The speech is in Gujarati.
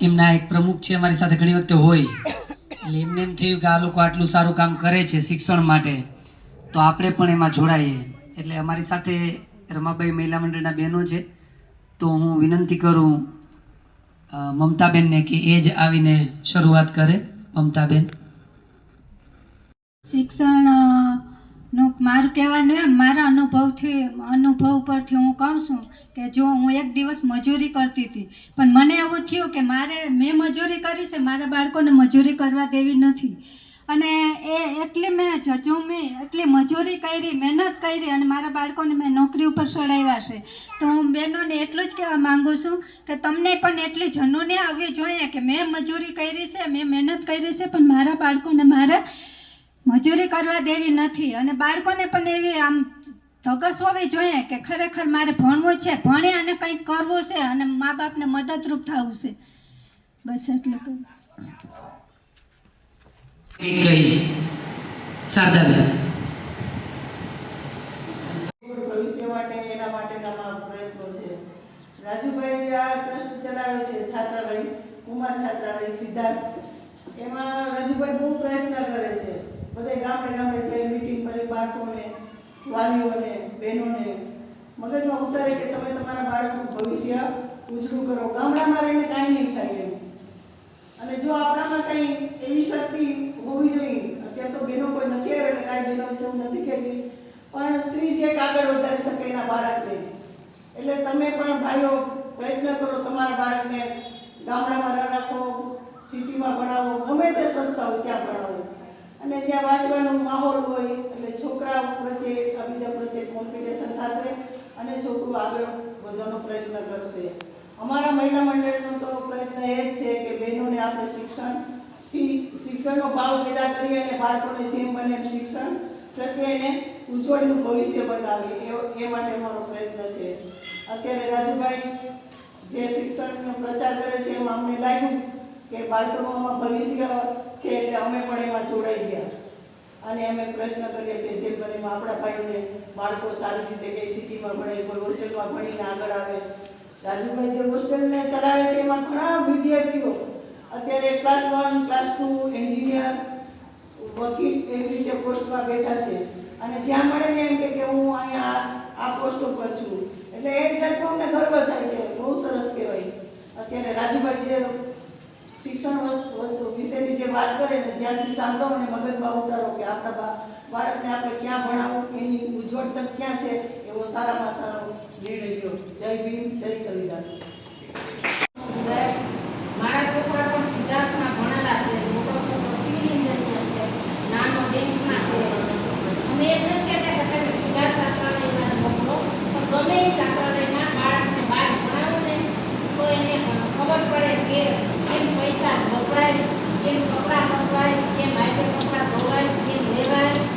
એમના એક પ્રમુખ છે, અમારી સાથે ઘણી વખતે હોય. એટલે એમને એમ થયું કે આ લોકો આટલું સારું કામ કરે છે શિક્ષણ માટે, તો આપણે પણ એમાં જોડાઈએ. એટલે અમારી સાથે રમાબાઈ મહિલા મંડળના બહેનો છે, તો હું વિનંતી કરું મમતાબેનને કે એ જ આવીને શરૂઆત કરે, મમતાબેન. શિક્ષણ મારું કહેવાનું એમ, મારા અનુભવથી, અનુભવ પરથી હું કહું છું કે જો હું એક દિવસ મજૂરી કરતી હતી, પણ મને એવું થયું કે મારે, મેં મજૂરી કરી છે, મારા બાળકોને મજૂરી કરવા દેવી નથી. અને એ એટલી મેં જજુમી, એટલી મજૂરી કરી, મહેનત કરી અને મારા બાળકોને મેં નોકરી ઉપર ચડાવ્યા છે. તો હું બહેનોને એટલું જ કહેવા માગું છું કે તમને પણ એટલી જનુની આવવી જોઈએ કે મેં મજૂરી કરી છે, મેં મહેનત કરી છે, પણ મારા બાળકોને મારે મજૂરી કરવા દેવી નથી. અને બાળકોને પણ એવી આમ ધગસ હોવી જોઈએ કે ખરેખર મારે ભણવું છે ભણે અને કંઈક કરવું છે અને મા બાપને મદદરૂપ થવું છે. બસ એટલું કહું. શારદાબેન. ભવિષ્ય માટે એના માટેના અમારા પ્રયત્નો છે. રાજુભાઈ આ ટ્રસ્ટ ચલાવે છે છાત્રાલય કુમાર છાત્રાલય સિદ્ધાર્થ. એમાં રાજુભાઈ બહુ પ્રયત્ન કરે છે. બધે ગમે છે મીટિંગ કરી બાળકોને, વાલીઓને, બહેનોને. મગજમાં ઉતારે કે તમે તમારા બાળકનું ભવિષ્ય ઉજળું કરો. ગામડામાં રહીને કાંઈ નહીં થાય એમ. અને જો આપણામાં કંઈ એવી શક્તિ હોવી જોઈએ, અત્યારે તો બહેનો કોઈ નથી આવે એટલે કાંઈ બહેનો વિશે હું નથી કહેતી, પણ સ્ત્રી જે આગળ વધારી શકે એના બાળકને. એટલે તમે પણ ભાઈઓ, પ્રયત્ન કરો તમારા બાળકને ગામડામાં રાખો, સિટીમાં ભણાવો, ગમે તે સંસ્થા હોય ત્યાં ભણાવો. અને ત્યાં વાંચવાનો માહોલ હોય, એટલે છોકરા પ્રત્યે બીજા પ્રત્યે કોમ્પિટિશન થશે અને છોકરું આગળ વધવાનો પ્રયત્ન કરશે. અમારા મહિલા મંડળનો તો પ્રયત્ન એ જ છે કે બહેનોને આપણે શિક્ષણથી, શિક્ષણનો ભાવ પેદા કરીએ અને બાળકોને જેમ બને શિક્ષણ પ્રત્યે એને ઉજ્જવળનું ભવિષ્ય બનાવે એ એ માટે અમારો પ્રયત્ન છે. અત્યારે રાજુભાઈ જે શિક્ષણનો પ્રચાર કરે છે, એમાં અમને લાગ્યું કે બાળકોનું ભવિષ્ય છે એટલે અમે પણ એમાં જોડાઈ ગયા. અને અમે પ્રયત્ન કરીએ કે જે બને આપણા ભાઈઓને બાળકો સારી રીતે કે સિટીમાં ભણે, કોઈ હોસ્ટેલમાં ભણીને આગળ આવે. રાજુભાઈ જે હોસ્ટેલને ચલાવે છે, એમાં ઘણા વિદ્યાર્થીઓ. અત્યારે class one class two engineer વકીલ એવી રીતે પોસ્ટમાં બેઠા છે. અને જ્યાં મળે ને એમ કે હું અહીંયા આ પોસ્ટ ઉપર છું. એટલે એ જાતનો અમને ગર્વ થાય કે બહુ સરસ કહેવાય. અત્યારે રાજુભાઈ જે શિક્ષણ વિશેની જે વાત કરે ને ધ્યાનથી સાંભળો અને મગજમાં ઉતારો કે આપણા બાળકને આપણે ક્યાં ભણાવવું એની ઉજ્જવળ તક ક્યાં છે, એવો સારામાં સારો નિર્ણય લો જય ભીમ, જય સંવિધાન. મારા મોટો છોકરો સિવિલ છે, નાનો બેંકમાં છે. અમે કે તમે સિદ્ધાર્થ શાસ્ત્રાલયમાં મોકલો પણ ગમે ખબર પડે કે કેમ પૈસા વપરાય, કેમ કપડાં ફસવાય કેમ આઈટમ કપડાં ધોવાય, કેમ લેવાય.